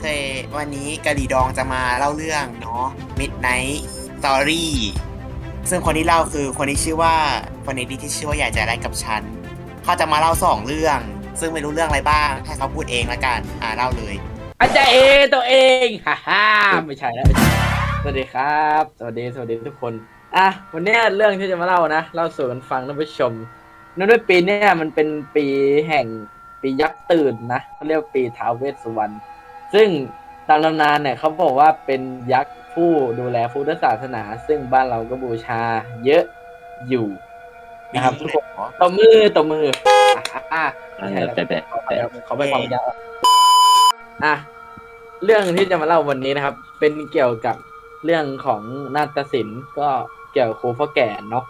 เควันนี้กะหรี่ดองจะมาเล่าเรื่องเนาะ Midnight Story ซึ่งคนที่เล่าคือคนที่ชื่อว่าคนในี้ที่ชื่อว่าอยากจะได้กับฉัน เขาจะมาเล่าสองเรื่อง ซึ่งไม่รู้เรื่องอะไรบ้าง ให้เขาพูดเองละกัน อ่าเล่าเลย อาจารย์เอตัวเองฮ่าฮ่าไม่ใช่แล้วสวัสดีครับ สวัสดีสวัสดีทุกคน อะวันนี้เรื่องที่จะมาเล่านะเล่าสู่กันฟังท่านผู้ชมเนื่องด้วยปีเนี้ยมันเป็นปีแห่งปียักษ์ตื่นนะเขาเรียกปีท้าวเวสสุวรรณ ซึ่งตามตำนานเนี่ยเขาบอกว่าเป็นยักษ์ผู้ดูแลพุทธศาสนา ซึ่งบ้านเราก็บูชาเยอะอยู่นะครับทุกคนตบมือตบมืออะอะไม่ใช่แล้วแปะแปะขอไปขอไปความยาวอะเรื่องที่จะมาเล่าวันนี้นะครับ เป็นเกี่ยวกับเรื่องของนาฏศิลป์ก็เกี่ยวกับครูพ่อแก่เนาะ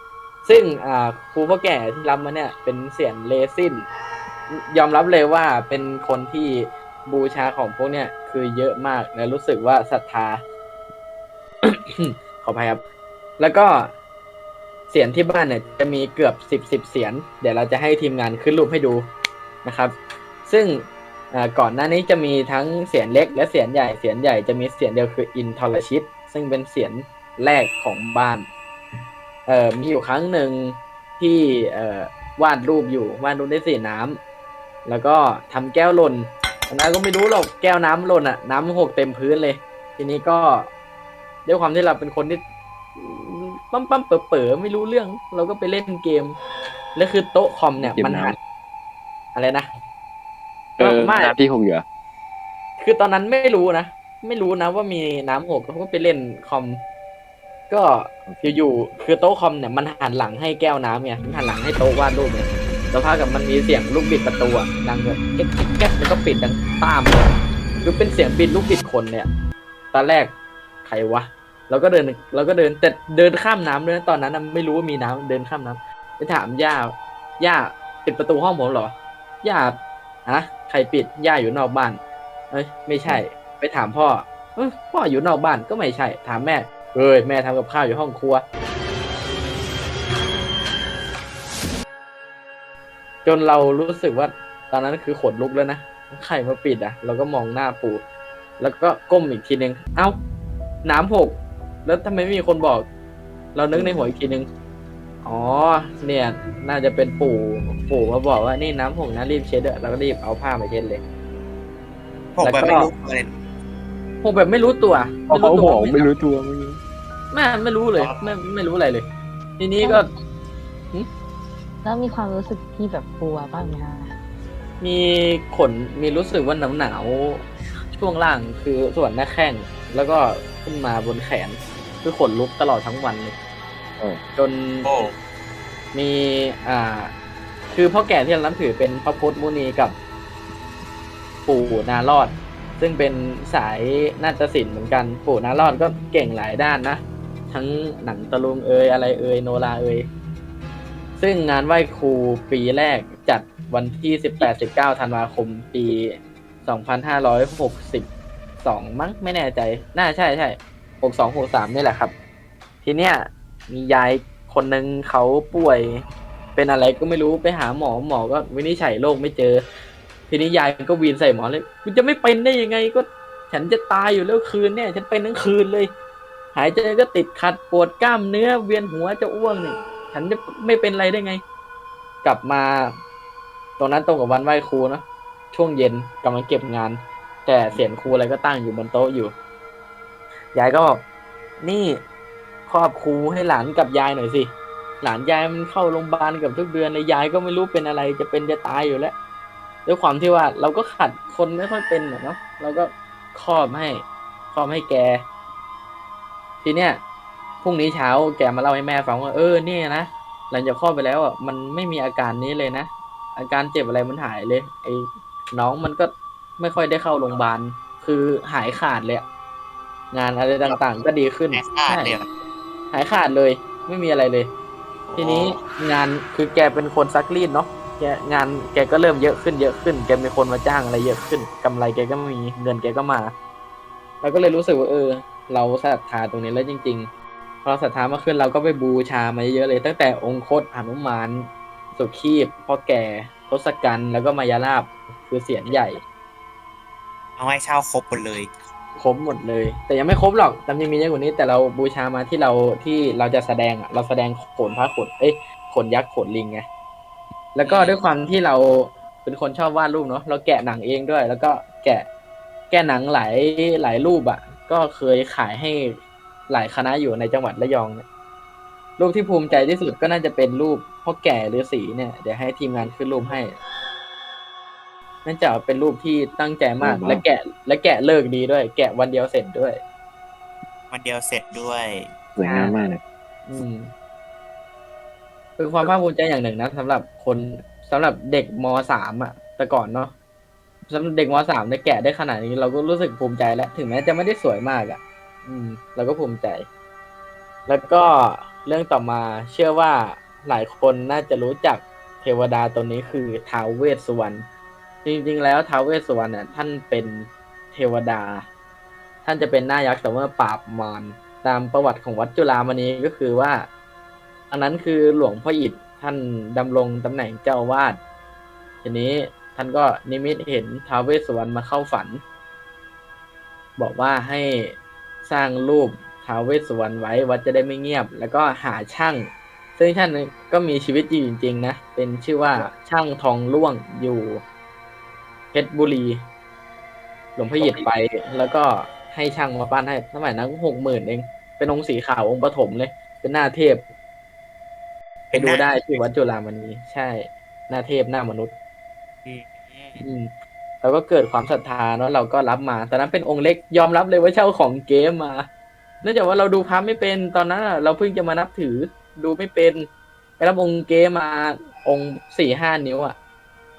ซึ่งอ่าครูพ่อแก่ที่รับมาเนี่ย เป็นเสียนเลซินยอมรับเลยว่าเป็นคนที่ บูชาของพวกเนี่ยคือเยอะมากและรู้สึกว่าศรัทธา ขออภัยครับ แล้วก็เสียนที่บ้านเนี่ยจะมีเกือบสิบสิบเสียนเดี๋ยวเราจะให้ทีมงานขึ้นรูปให้ดูนะครับ ซึ่งก่อนหน้านี้จะมีทั้งเสียนเล็ก และเสียนใหญ่เสียนใหญ่จะมีเสียนเดียวคืออินทรชิต ซึ่งเป็นเสียนแรกของบ้านเอ่อมีอยู่ครั้งหนึ่งที่เอ่อวาดรูปอยู่วาดรูปด้วยสีน้ำแล้วก็ทำแก้วหล่น นนั้นก็ไม่รู้หรอกแก้วน้ำหล่นอะ น้ำหกเต็มพื้นเลย ทีนี้ก็ด้วยความที่เราเป็นคนที่ปั๊มปั๊มเป๋อเป๋อๆไม่รู้เรื่อง เราก็ไปเล่นเกม แล้วคือโต๊ะคอมเนี่ยเกมมันน้ำ หันอะไรนะเออไม่ น้ำที่หกเหรอคือตอนนั้นไม่รู้นะ ไม่รู้นะว่ามีน้ำหกเขาก็ไปเล่นคอม ก็อยู่ๆคือโต๊ะคอมเนี่ยมันหันหลังให้แก้วน้ำไงมันหันหลังให้โต๊ะวาดรูปเนี่ย แล้วพากับมันมีเสียงลูกบิดประตูอะดังแบบแก๊กแก๊กแก๊กแล้วก็ปิดดังตามเลยคือเป็นเสียงบิดลูกบิดคนเนี่ย ตอนแรกใครวะเราก็เดินเราก็เดินแต่เดินข้ามน้ำด้วยนะตอนนั้นนะไม่รู้ว่ามีน้ำเดินข้ามน้ำไปถามย่าย่าปิดประตูห้องผมเหรอย่าฮะใครปิดย่าอยู่นอกบ้าน เอ้ยไม่ใช่ ไปถามพ่อเอ้ยพ่ออยู่นอกบ้านก็ไม่ใช่ ถามแม่เอ้ยแม่ทำกับข้าวอยู่ห้องครัว จนเรารู้สึกว่าตอนนั้นคือขนลุกแล้วนะใครมาปิดอะ เราก็มองหน้าปู่แล้วก็ก้มอีกทีนึง เอ้า น้ำหก แล้วทำไมไม่มีคนบอก เรานึกในหัวอีกทีนึง อ๋อ เนี่ย น่าจะเป็นปู่ ปู่มาบอกว่านี่น้ำหกนะรีบเช็ดเถอะแล้วก็รีบเอาผ้ามาเช็ดเลยผมแบบแล้วก็ไม่รู้เลยผมแบบไม่รู้ตัวเขาไม่รู้ตัวบอกว่าไม่รู้ตัวไม่รู้แม่ไม่รู้เลย ไม่ไม่รู้อะไรเลย ทีนี้ก็ แล้วมีความรู้สึกที่แบบกลัวบ้างไหมคะมีขนมีรู้สึกว่าหนาวหนาวๆช่วงล่างคือส่วนหน้าแข้งแล้วก็ขึ้นมาบนแขน คือขนลุกตลอดทั้งวันเลยเออจน โอ้มีอ่า คือพ่อแก่ที่เรานับถือเป็นพระพุทธมุนีกับปู่นารอด ซึ่งเป็นสายนาฏศิลป์เหมือนกัน ปู่นารอดก็เก่งหลายด้านนะ ทั้งหนังตะลุงเอยอะไรเอยโนราเอย ซึ่งงานไหว้ครูปีแรกจัดวันที่ 18-19 ธันวาคม ปี 2562 มั้งไม่แน่ใจ น่าใช่ใช่62 63 นี่แหละครับ ทีเนี้ยมียายคนหนึ่งเขาป่วยเป็นอะไรก็ไม่รู้ไปหาหมอหมอก็วินิจฉัยโรคไม่เจอ ทีนี้ยายก็วีนใส่หมอเลยคุณจะไม่เป็นได้ยังไงก็ ฉันจะตายอยู่แล้วคืนเนี่ย ฉันเป็นทั้งคืนเลย หายใจก็ติดขัดปวดกล้ามเนื้อเวียนหัวจะอ้วงเนี่ย ฉันจะไม่เป็นไรได้ไง กลับมา ตรงนั้นตรงกับวันไหว้ครูเนะช่วงเย็นกำลังเก็บงาน แต่เสียงครูอะไรก็ตั้งอยู่บนโต๊ะอยู่ ยายก็บอกนี่ครอบครูให้หลานกับยายหน่อยสิ หลานยายมันเข้าโรงพยาบาลเกับทุกเดือนเลยยายก็ไม่รู้เป็นอะไรจะเป็นจะตายอยู่แล้วด้วยความที่ว่าเราก็ขัดคนไม่ค่อยเป็นเนาะเราก็ครอบให้ครอบให้แก ทีเนี้ย พรุ่งนี้เช้าแกมาเล่าให้แม่ฟังว่าเออเนี่ยนะหลังจากคลอดไปแล้วอะมันไม่มีอาการนี้เลยนะอาการเจ็บอะไรมันหายเลย ไอ้น้องมันก็ไม่ค่อยได้เข้าโรงพยาบาลคือหายขาดเลยอะงานอะไรต่างๆ ก็ดีขึ้นแอคอาดใช่เลยเหรอหายขาดเลย ไม่มีอะไรเลย ทีนี้งานคือแกเป็นคนซักรีดเนาะแกงานแกก็เริ่มเยอะขึ้นเยอะขึ้น แกมีคนมาจ้างอะไรเยอะขึ้นกำไรแกก็มีเงินแกก็มาเราก็เลยรู้สึกว่าเออ เราศรัทธาตรงนี้แล้วจริง ๆ พอศรัทธามากขึ้นเราก็ไปบูชามาเยอะเลย ตั้งแต่องค์คตหนุมาน สุขีบพ่อแก่ทศกัณฐ์แล้วก็มายาลาบคือเสียนใหญ่ เอาให้เช่าครบหมดเลย ครบหมดเลย แต่ยังไม่ครบหรอกจำยังมีเยอะกว่านี้ แต่เราบูชามาที่เราที่เราจะแสดงอะ เราแสดงโขนพระโขนเอ้ยโขนยักษ์โขนลิงไงแล้วก็ด้วยความที่เราเป็นคนชอบวาดรูปเนาะเราแกะหนังเองด้วย แล้วก็แกะแกะหนังหลายหลายรูปอะ ก็เคยขายให้ หลายคณะอยู่ในจังหวัดระยองเนี่ยรูปที่ภูมิใจที่สุดก็น่าจะเป็นรูปพ่อแก่ฤาษีเนี่ย เดี๋ยวให้ทีมงานขึ้นรูปให้นั่นจะเป็นรูปที่ตั้งใจมาก และแกะ และแกะเลิกดีด้วย แกะวันเดียวเสร็จด้วย วันเดียวเสร็จด้วยสวยงามมากเลยอืมเป็นความภาคภูมิใจอย่างหนึ่งนะสำหรับคนสำหรับเด็กมสามอะ แต่ก่อนเนาะสำหรับเด็กมสามเนี่ยแกะได้ขนาดนี้ เราก็รู้สึกภูมิใจแล้ว ถึงแม้จะไม่ได้สวยมากอะ อืมเราก็ภูมิใจ แล้วก็เรื่องต่อมาเชื่อว่าหลายคนน่าจะรู้จักเทวดาตัวนี้คือท้าวเวสสุวรรณจริงๆ แล้วท้าวเวสสุวรรณเนี่ยท่านเป็นเทวดา ท่านจะเป็นหน้ายักษ์แต่ว่าปราบมารตามประวัติของวัดจุฬามณีก็คือว่า อันนั้นคือหลวงพ่ออิฐท่านดำรงตำแหน่งเจ้าวาดทีนี้ท่านก็นิมิตเห็นท้าวเวสสุวรรณมาเข้าฝัน บอกว่าให้ สร้างรูปท้าวเวสสุวรรณไว้วัดจะได้ไม่เงียบ แล้วก็หาช่าง ซึ่งท่านก็มีชีวิตอยู่จริงๆนะ เป็นชื่อว่าช่างทองล่วงอยู่เพชรบุรี หลวงพ่อหยิดไป แล้วก็ให้ช่างมาปั้นให้สมัยนั้นหกหมื่นเอง เป็นองค์สีขาวองค์ปฐมเลย เป็นหน้าเทพ ไปดูได้ที่วัดจุฬามณีใช่ หน้าเทพหน้ามนุษย์อืมอืม เราก็เกิดความศรัทธาเนาะเราก็รับมาตอนนั้นเป็นองค์เล็กยอมรับเลยว่าเช่าของเกมมาเนื่องจากว่าเราดูพระไม่เป็นตอนนั้นอะเราเพิ่งจะมานับถือดูไม่เป็นไปรับองค์เกมมาองค์สี่ห้านิ้วอะ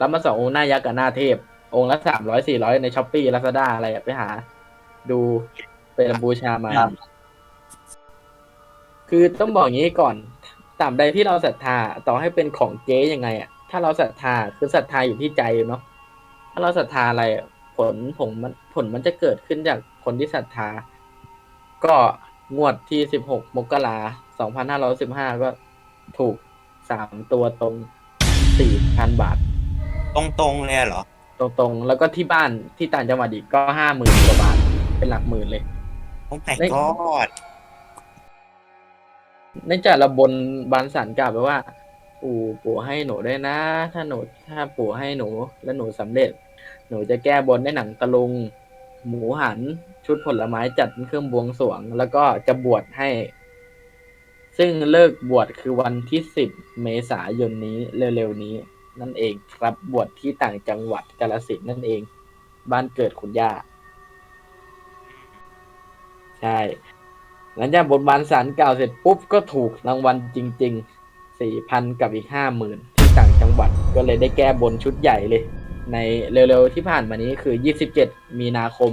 รับมาสององค์หน้ายักษ์กับหน้าเทพ องค์ละสามร้อยสี่ร้อยในช้อปปี้ลาซาด้าอะไรอะไปหา ดูเป็นบูชามาคือต้องบอกอย่างนี้ก่อนตามใดที่เราศรัทธาต่อให้เป็นของเก๊ยังไงอะถ้าเราศรัทธาคือศรัทธาอยู่ที่ใจเนาะ ถ้าเราศรัทธาอะไรอะผลผลมันผลมันจะเกิดขึ้นจากคนที่ศรัทธา ก็งวดที่สิบหกมกราสองพันห้าร้อยสิบห้าก็ถูกสามตัวตรงสี่พันบาท ตรงๆเลยเหรอ ตรงๆ แล้วก็ที่บ้านที่ต่างจังหวัดอีกก็ห้าหมื่นกว่าบาท เป็นหลักหมื่นเลย โอ้ my ไม่ god เนื่องจากเราบนบานสันกล่าวไปว่า ปู่ปู่ให้หนูได้นะ ถ้าหนูถ้าปู่ให้หนู แล้วหนูสำเร็จ หนูจะแก้บนได้หนังตะลุง หมูหัน ชุดผลไม้จัดเครื่องบวงสรวง แล้วก็จะบวชให้ ซึ่งเลิกบวชคือวันที่สิบเมษายนนี้เร็วๆนี้ นั่นเองครับบวชที่ต่างจังหวัดกาลสินนั่นเอง บ้านเกิดคุณย่าใช่หลังจากบทบานสารกล่าวเสร็จปุ๊บก็ถูกรางวัลจริง ๆ สี่พันกับอีกห้าหมื่นที่ต่างจังหวัดก็เลยได้แก้บนชุดใหญ่เลย ในเร็วๆที่ผ่านมานี้คือยี่สิบเจ็ดมีนาคม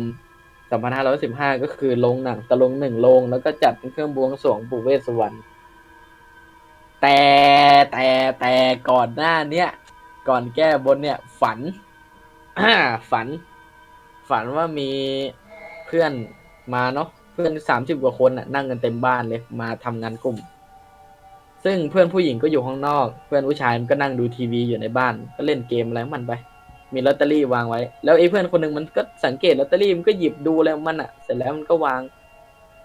สองพันห้าร้อยสิบห้าก็คือลงหนังตะลงหนึ่งลง แล้วก็จัดเป็นเครื่องบวงสรวงปู่เวสสวรรณแต่แต่แต่ก่อนหน้าเนี้ยก่อนแก้บนเนี่ย ฝันฝัน ฝันว่ามีเพื่อนมาเนาะเพื่อนสามสิบกว่าคนน่ะนั่งกันเต็มบ้านเลย มาทำงานกลุ่ม ซึ่งเพื่อนผู้หญิงก็อยู่ข้างนอก เพื่อนผู้ชายมันก็นั่งดูทีวีอยู่ในบ้าน ก็เล่นเกมอะไรมันไป มีลอตเตอรี่วางไว้ แล้วไอ้เพื่อนคนหนึ่งมันก็สังเกตลอตเตอรี่มันก็หยิบดูอะไรของมันอะ เสร็จแล้วมันก็วาง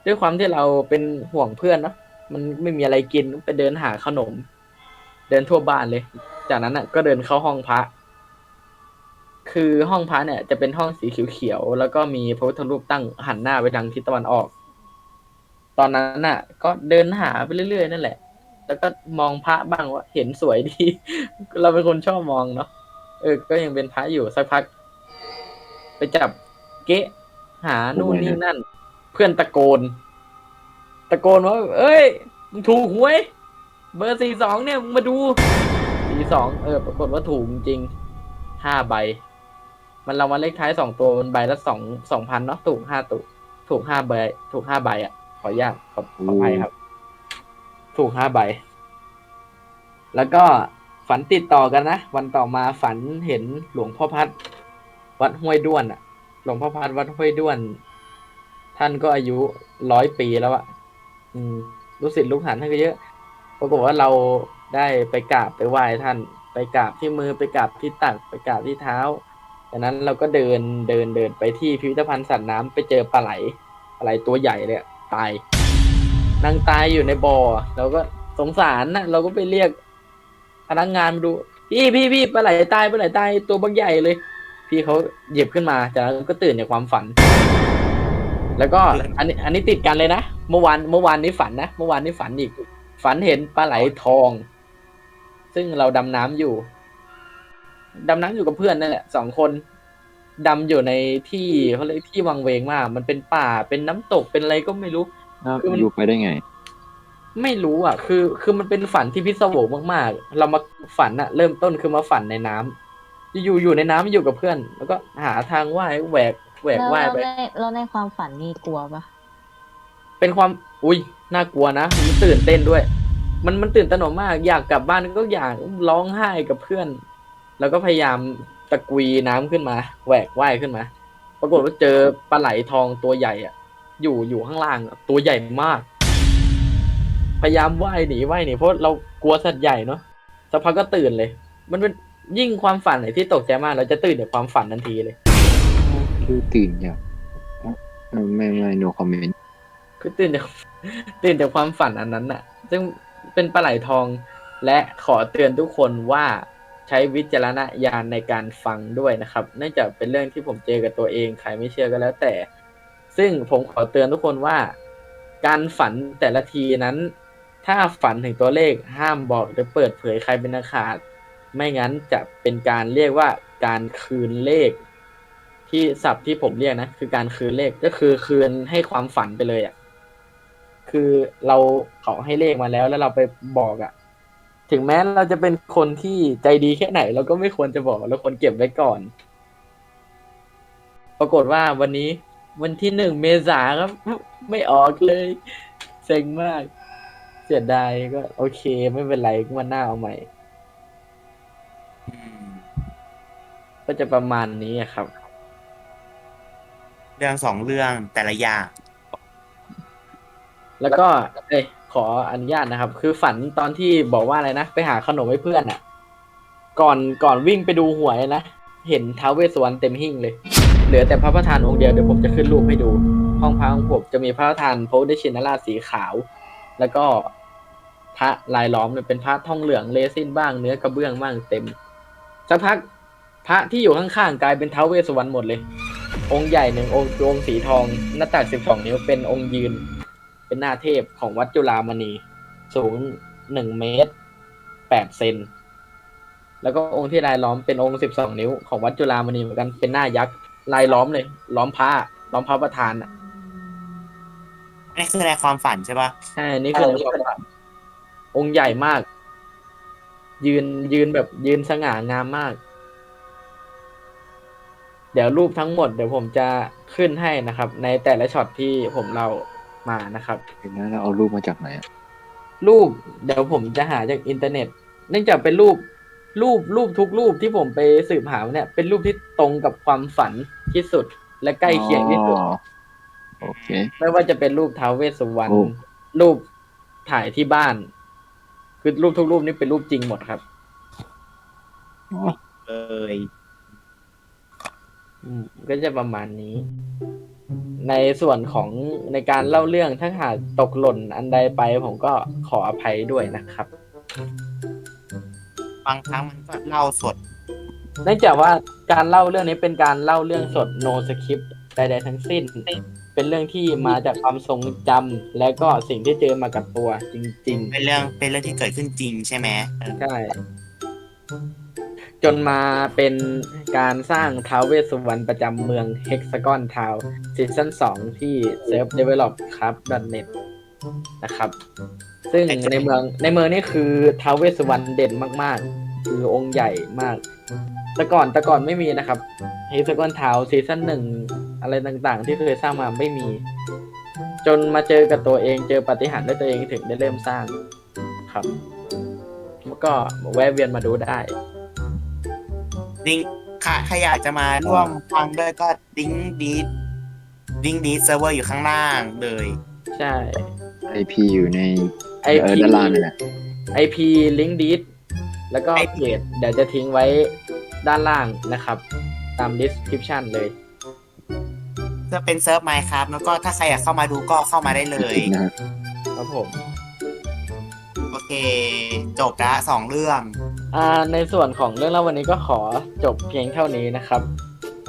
ด้วยความที่เราเป็นห่วงเพื่อนเนาะ มันไม่มีอะไรกินไปเดินหาขนม เดินทั่วบ้านเลย จากนั้นอะ ก็เดินเข้าห้องพระ คือห้องพระเนี่ย จะเป็นห้องสีเขียวๆ แล้วก็มีพระพุทธรูปตั้งหันหน้าไปทางทิศตะวันออก ตอนนั้นน่ะ ก็เดินหาไปเรื่อยๆนั่นแหละ แล้วก็มองพระบ้างว่า เห็นสวยดี เราเป็นคนชอบมองเนาะเออ ก็ยังเป็นพระอยู่สักพัก ไปจับเกะหานู่นนี่นั่น เพื่อนตะโกน ตะโกนว่าเอ้ยมึงถูกหวย เบอร์สี่สองเนี่ยมึงมาดูสี่สองเออ ปรากฏว่าถูกจริงห้าใบ มันเรางวัลเลขท้ายสองตัวมันใบละสองสองพันเนาะถูกห้าตุถูกห้าใบ ถูกห้าใบอะขออนุญาตขอขออภัยครับ ถูกห้าใบ แล้วก็ฝันติดต่อกันนะ วันต่อมาฝันเห็นหลวงพ่อพัด วัดห้วยด้วนอะหลวงพ่อพัดวัดห้วยด้วน ท่านก็อายุร้อยปีแล้วอะอืมลูกศิษย์ลูกหาท่านก็เยอะปรากฏว่าเราได้ไปกราบไปไหว้ท่าน ไปกราบที่มือไปกราบที่ตักไปกราบที่เท้าจากนั้นเราก็เดินเดินเดินไปที่พิพิธภัณฑ์สัตว์น้ำไปเจอปลาไหลปลาไหลตัวใหญ่เลยตาย นางตายอยู่ในบ่อเราก็สงสารนะเราก็ไปเรียก พนักงานมาดู พี่พี่พี่ปลาไหลตายปลาไหลตายตัวบักใหญ่เลย พี่เขาหยิบขึ้นมาจากนั้นก็ตื่นจากความฝัน แล้วก็อันนี้อันนี้ติดกันเลยนะเมื่อวานเมื่อวานนี้ฝันนะเมื่อวานนี้ฝันอีก ฝันเห็นปลาไหลทอง ซึ่งเราดำน้ำอยู่ดำน้ำอยู่กับเพื่อนนั่นแหละสองคนดำอยู่ในที่เขาเรียกที่วังเวงมาก มันเป็นป่าเป็นน้ำตกเป็นอะไรก็ไม่รู้ อ้าวคือมัน อยู่ไปได้ไง ไม่รู้อะ คือ คือมันเป็นฝันที่พิศวงมากๆ เรามาฝันอะเริ่มต้นคือมาฝันในน้ำอยู่อยู่ในน้ำอยู่กับเพื่อน แล้วก็หาทางว่ายแหวกแหวกแล้วว่ายแล้วไปในแล้วในความฝันนี่กลัวปะเป็นความอุ้ยน่ากลัวนะมันตื่นเต้นด้วย มันมันตื่นตระหนกมาก อยากกลับบ้านก็อยากร้องไห้กับเพื่อน แล้วก็พยายามตะกุยน้ำขึ้นมาแหวกว่ายขึ้นมา ปรากฏว่าเจอปลาไหลทองตัวใหญ่อะ อยู่อยู่ข้างล่างอะตัวใหญ่มาก พยายามว่ายหนีว่ายหนีเพราะเรากลัวสัตว์ใหญ่เนาะสักพักก็ตื่นเลย มันเป็นยิ่งความฝันไหนที่ตกใจมาก เราจะตื่นจากความฝันทันทีเลย คือตื่นจากเออไม่ไม่ no comment คือตื่นจากตื่นจากความฝันอันนั้นน่ะ ซึ่งเป็นปลาไหลทองและขอเตือนทุกคนว่าใช้วิจารณญาณในการฟังด้วยนะครับ เนื่องจากเป็นเรื่องที่ผมเจอกับตัวเอง ใครไม่เชื่อก็แล้วแต่ ซึ่งผมขอเตือนทุกคนว่า การฝันแต่ละทีนั้น ถ้าฝันถึงตัวเลขห้ามบอกหรือเปิดเผยใครเป็นอาขาด ไม่งั้นจะเป็นการเรียกว่าการคืนเลข ที่ศัพท์ที่ผมเรียกนะ คือการคืนเลขก็คือคืนให้ความฝันไปเลยอะคือเราเขาให้เลขมาแล้วแล้วเราไปบอกอะ่ะ ถึงแม้เราจะเป็นคนที่ใจดีแค่ไหน เราก็ไม่ควรจะบอกเราควรเก็บไว้ก่อน ปรากฏว่าวันนี้ วันที่หนึ่งเมษาครับ ไม่ออกเลย เซ็งมาก เสียดายก็ โอเค ไม่เป็นไรวันหน้าเอาใหม่อืมก็จะประมาณนี้อะครับ เรื่องสองเรื่องแต่ละอย่างแล้วก็ เอ้ยขออนุญาตนะครับ คือฝันตอนที่บอกว่าอะไรนะ ไปหาขนมให้เพื่อนอะ ก่อนก่อนวิ่งไปดูหวยนะ เห็นท้าวเวสสวรรณเต็มหิ้งเลยเห ลือแต่พระประธานองค์เดียวเดี๋ยวผมจะขึ้นรูปให้ดู ห้องพระของผมจะมีพระประธานพระอุดชินราชสีขาว แล้วก็พระลายล้อมเนี่ยเป็นพระทองเหลืองเลซินบ้างเนื้อกระเบื้องบ้างเต็มสักพักพระที่อยู่ข้างๆกลายเป็นเท้าเวสวรรณหมดเลย องค์ใหญ่หนึ่งองค์อองค์สีทองหน้าตักสิบสองนิ้วเป็นองค์ยืน เป็นหน้าเทพของวัดจุฬามณี สูงหนึ่งเมตรแปดเซนแล้วก็องค์ที่ลายล้อมเป็นองค์สิบสองนิ้วของวัดจุฬามณีเหมือนกันเป็นหน้ายักษ์ ลายล้อมเลย ล้อมพระล้อมพระประธานอะนี่คือในความฝันใช่ปะใช่นี่คือในความฝันองค์ใหญ่มาก ยืนยืนแบบยืนสง่างามมาก เดี๋ยวรูปทั้งหมดเดี๋ยวผมจะขึ้นให้นะครับ ในแต่ละช็อตที่ผมเล่ามานะครับ เห็นนะเราเอารูปมาจากไหนอะรูปเดี๋ยวผมจะหาจากอินเทอร์เน็ต เนื่องจากเป็นรูปรูปรูปทุกรูปที่ผมไปสืบหามาเนี่ย เป็นรูปที่ตรงกับความฝัน ที่สุดและใกล้เคียงที่สุดอ๋อโอเค ไม่ว่าจะเป็นรูปท้าวเวสสุวรรณโอ้รูปถ่ายที่บ้าน คือรูปทุกรูปนี่เป็นรูปจริงหมดครับเอ้ยอืมก็จะประมาณนี้ ในส่วนของในการเล่าเรื่องถ้าหากตกหล่นอันใดไปผมก็ขออภัยด้วยนะครับ บางครั้งมันก็เล่าสด เนื่องจากว่าการเล่าเรื่องนี้เป็นการเล่าเรื่องสด no script ใดๆทั้งสิ้น เป็นเรื่องที่มาจากความทรงจำและก็สิ่งที่เจอมากับตัวจริง เป็นเรื่องเป็นเรื่องที่เกิดขึ้นจริงใช่ไหมเออๆ ใช่ จนมาเป็นการสร้างท้าวเวสสุวรรณประจำเมือง Hexagon Town ซีซั่น2 ที่ Self Develop ครับ .net นะครับ ซึ่งในเมืองในเมืองนี่คือท้าวเวสสุวรรณเด่นมาก ๆ คือองค์ใหญ่มาก แต่ก่อนแต่ก่อนไม่มีนะครับ Hexagon Town ซีซั่นหนึ่งอะไรต่างๆ ที่เคยสร้างมาไม่มี จนมาเจอกับตัวเองเจอปาฏิหารย์ด้วยตัวเองถึงได้เริ่มสร้างครับแล้วก็แวะเวียนมาดูได้ลิงก์ค่ะใครอยากจะมาร่วมฟังด้วยก็ลิงก์ดีดลิงก์ดีดเซิร์ฟเวอร์อยู่ข้างล่างเลย ใช่ไอพีอยู่ในไอเออพีด้านล่างนี่แหละไอพีลิงก์ดีดแล้วก็เพจเดี๋ยวจะทิ้งไว้ ด้านล่างนะครับ ตาม description เลยเพื่อเป็นเซิร์ฟไมค์ครับแล้วก็ถ้าใครอยากเข้ามาดูก็เข้ามาได้เลยจริงนะครับครับผม โอเค จบละสองเรื่อง อ่าในส่วนของเรื่องเล่าวันนี้ก็ขอจบเพียงเท่านี้นะครับ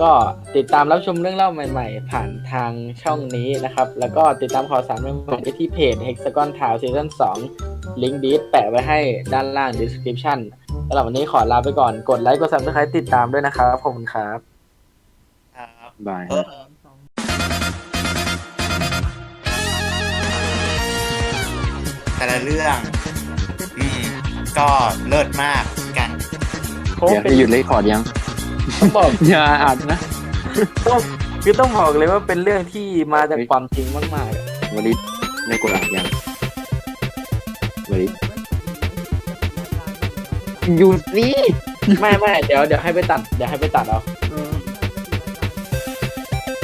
ก็ติดตามรับชมเรื่องเล่าใหม่ ๆ ผ่านทางช่องนี้นะครับ แล้วก็ติดตามข่าวสารใหม่ๆได้ที่เพจ Hexagon Town Season 2 ลิงก์ดีแปะไว้ให้ด้านล่าง description สำหรับวันนี้ขอลาไปก่อน กดไลค์ กด subscribe ติดตามด้วยนะครับ ขอบคุณครับ ครับบาย เอฮะอแต่ละเรื่องอืมก็เลิศมากกัน โค้งเดี๋ยวเป็นจะหยุดเลคคอร์ดยัง ต้องบอก อย่าอัดนะ ต้องคือต้องบอกเลยว่าเป็นเรื่องที่มาจากความจริงมากๆอะวันนี้ได้กดอัดยังวันนี้ หยุดสิไม่ไม่เดี๋ยวเดี๋ยวให้ไปตัดเดี๋ยวให้ไปตัดเอา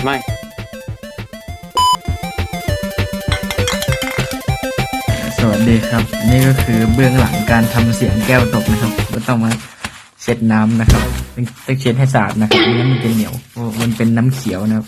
ไม่สวัสดีครับ นี่ก็คือเบื้องหลังการทำเสียงแก้วตกนะครับก็ต้องมาเช็ดน้ำนะครับต้องต้องเช็ดให้สะอาดนะครับไม่งั้นมันจะเหนียวเพราะมันเป็นน้ำเขียวนะครับ